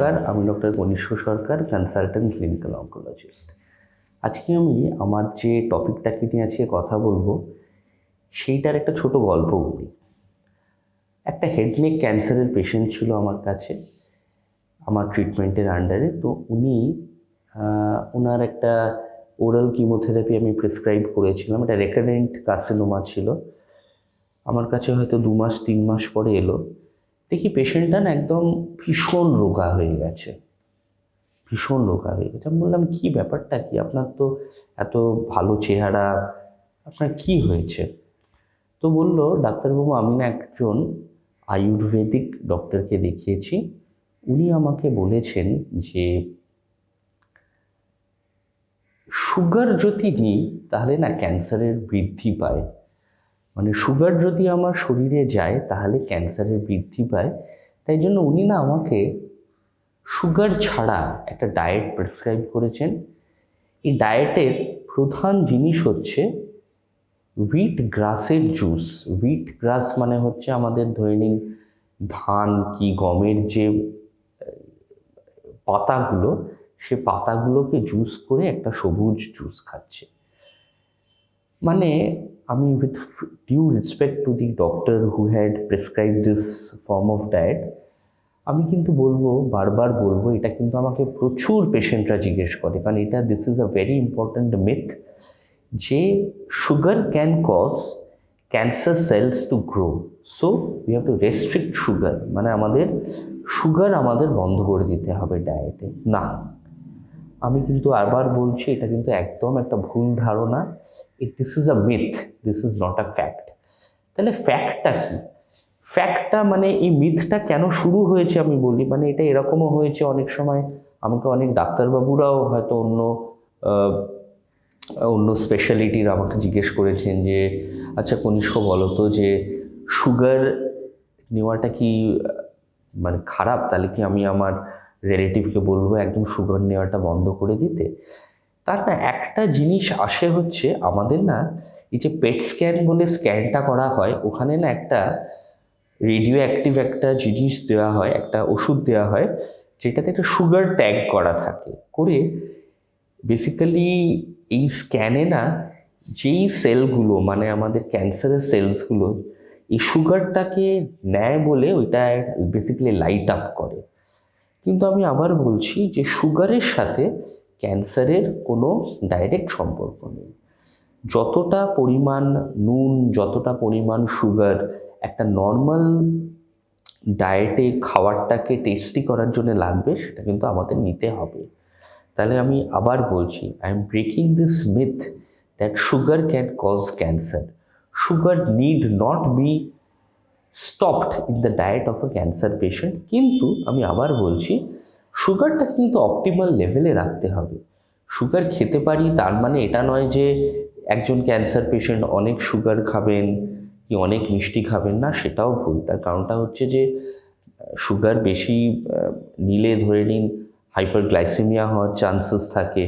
নমস্কার আমি ডক্টর কনিষ্ঠ সরকার কনসালটেন্ট ক্লিনিক্যাল অঙ্কোলজিস্ট আজকে আমি আমার যে টপিকটাকে নিয়ে আজকে কথা বলব, সেইটার একটা ছোট গল্প বলি। একটা হেডনেক ক্যান্সারের পেশেন্ট ছিল আমার কাছে, আমার ট্রিটমেন্টের আন্ডারে তো উনি ওনার একটা ওরাল কিমোথেরাপি আমি প্রেসক্রাইব করেছিলাম, এটা রেকারেন্ট কার্সিনোমা ছিল। আমার কাছে হয়তো দু মাস, তিন মাস পরে এলো। দেখি পেশেন্টটা না একদম ভীষণ রোগা হয়ে গেছে। ভীষণ রোগা হয়ে গেছে। আমি বললাম, কী ব্যাপারটা? কি আপনার তো এত ভালো চেহারা? আপনার কি হয়েছে? তো বলল, ডাক্তারবাবু, আমি না একজন আয়ুর্বেদিক ডক্টরকে দেখিয়েছি। উনি আমাকে বলেছেন যে, সুগার যদি নিই, তাহলে না ক্যান্সারের বৃদ্ধি পায়। মানে সুগার যদি আমার শরীরে যায়, তাহলে ক্যান্সারের বৃদ্ধি পায়। তাই জন্য উনি না আমাকে সুগার ছাড়া একটা ডায়েট প্রেসক্রাইব করেছেন। এই ডায়েটের প্রধান জিনিস হচ্ছে হুইট গ্রাসের জুস হুইট গ্রাস মানে হচ্ছে আমাদের ধরে নিন ধান কি গমের যে পাতাগুলো, সে পাতাগুলোকে জুস করে একটা সবুজ জুস খাচ্ছে। মানে আমি with due respect to the doctor who had prescribe this form of diet আমি কিন্তু বলব, বারবার বলব, এটা কিন্তু আমাকে প্রচুর পেশেন্টরা জিজ্ঞেস করে। কারণ এটা this is a very important myth যে sugar can cause cancer cells to grow so we have to restrict sugar মানে আমাদের সুগার আমাদের বন্ধ করে দিতে হবে ডায়েটে না। আমি কিন্তু আবার বলছি, এটা কিন্তু একদম একটা ভুল ধারণা। This is a myth this is not a fact তাহলে ফ্যাক্টটা কি? ফ্যাক্টটা মানে এই মিথটা কেন শুরু হয়েছে আমি বলি? মানে এটা এরকমও হয়েছে অনেক সময়, আমাকে অনেক ডাক্তারবাবুরাও হয়তো অন্য অন্য স্পেশালিটির আমাকে জিজ্ঞেস করেছেন যে আচ্ছা কনিষ্ক বলো তো যে সুগার নেওয়াটা কি মানে খারাপ? তাহলে কি আমি আমার রিলেটিভকে বলব একদম সুগার নেওয়াটা বন্ধ করে দিতে? তার না একটা জিনিস আসে হচ্ছে আমাদের না, এই যে পেট স্ক্যান বলে স্ক্যানটা করা হয়, ওখানে না একটা রেডিও অ্যাক্টিভ একটা জিনিস দেওয়া হয়, একটা ওষুধ দেওয়া হয়, যেটাতে একটা সুগার ট্যাগ করা থাকে। করে বেসিক্যালি এই স্ক্যানে না যেই সেলগুলো মানে আমাদের ক্যান্সারের সেলসগুলো এই সুগারটাকে নেয় বলে ওইটা বেসিক্যালি লাইট আপ করে। কিন্তু আমি আবার বলছি যে সুগারের সাথে ক্যান্সারের কোনো ডাইরেক্ট সম্পর্ক নেই। যতটা পরিমাণ নুন, যতটা পরিমাণ সুগার একটা নর্মাল ডায়েটে খাবারটাকে টেস্টি করার জন্য লাগবে, সেটা কিন্তু আমাদের নিতে হবে। তাহলে আমি আবার বলছি I am breaking this myth that sugar can cause cancer sugar need not be stopped in the diet of a cancer patient কিন্তু আমি আবার বলছি সুগারটা কিন্তু অপটিমাল লেভেলে রাখতে হবে। সুগার খেতে পারি, তার মানে এটা নয় যে একজন ক্যান্সার পেশেন্ট অনেক সুগার খাবেন কি অনেক মিষ্টি খাবেন, না, সেটাও ভুল। তার কারণটা হচ্ছে যে, সুগার বেশি নিলে ধরে নিন হাইপার গ্লাইসেমিয়া হওয়ার চান্সেস থাকে।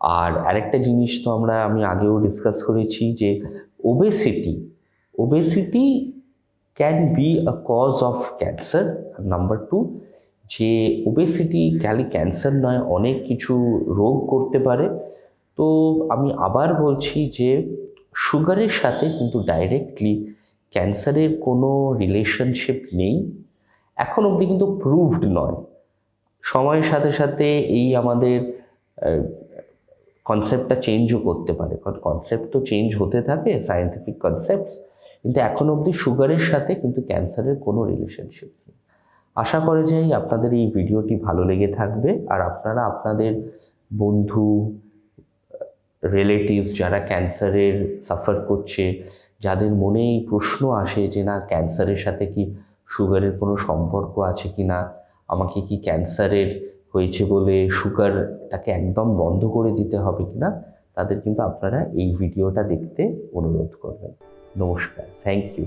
আর আরেকটা জিনিস তো আমরা, আমি আগেও ডিসকাস করেছি যে obesity obesity can be a cause of cancer number two যে ওবেসিটি খালি ক্যান্সার নয়, অনেক কিছু রোগ করতে পারে। তো আমি আবার বলছি যে সুগারের সাথে কিন্তু ডাইরেক্টলি ক্যান্সারের কোনো রিলেশনশিপ নেই। এখন অবধি কিন্তু প্রুভড নয়। সময়ের সাথে সাথে এই আমাদের কনসেপ্টটা চেঞ্জও করতে পারে। কারণ কনসেপ্ট তো চেঞ্জ হতে থাকে সায়েন্টিফিক কনসেপ্টস কিন্তু এখন অবধি সুগারের সাথে কিন্তু ক্যান্সারের কোনো রিলেশনশিপ নেই। আশা করে যাই আপনাদের এই ভিডিওটি ভালো লেগে থাকবে। আর আপনারা আপনাদের বন্ধু রিলেটিভস যারা ক্যান্সারের সাফার করছে, যাদের মনে এই প্রশ্ন আসে যে না ক্যান্সারের সাথে কি সুগারের কোনো সম্পর্ক আছে কি না, আমাকে কি ক্যান্সারের হয়েছে বলে সুগারটাকে একদম বন্ধ করে দিতে হবে কি না, তাদের কিন্তু আপনারা এই ভিডিওটা দেখতে অনুরোধ করবেন। নমস্কার থ্যাংক ইউ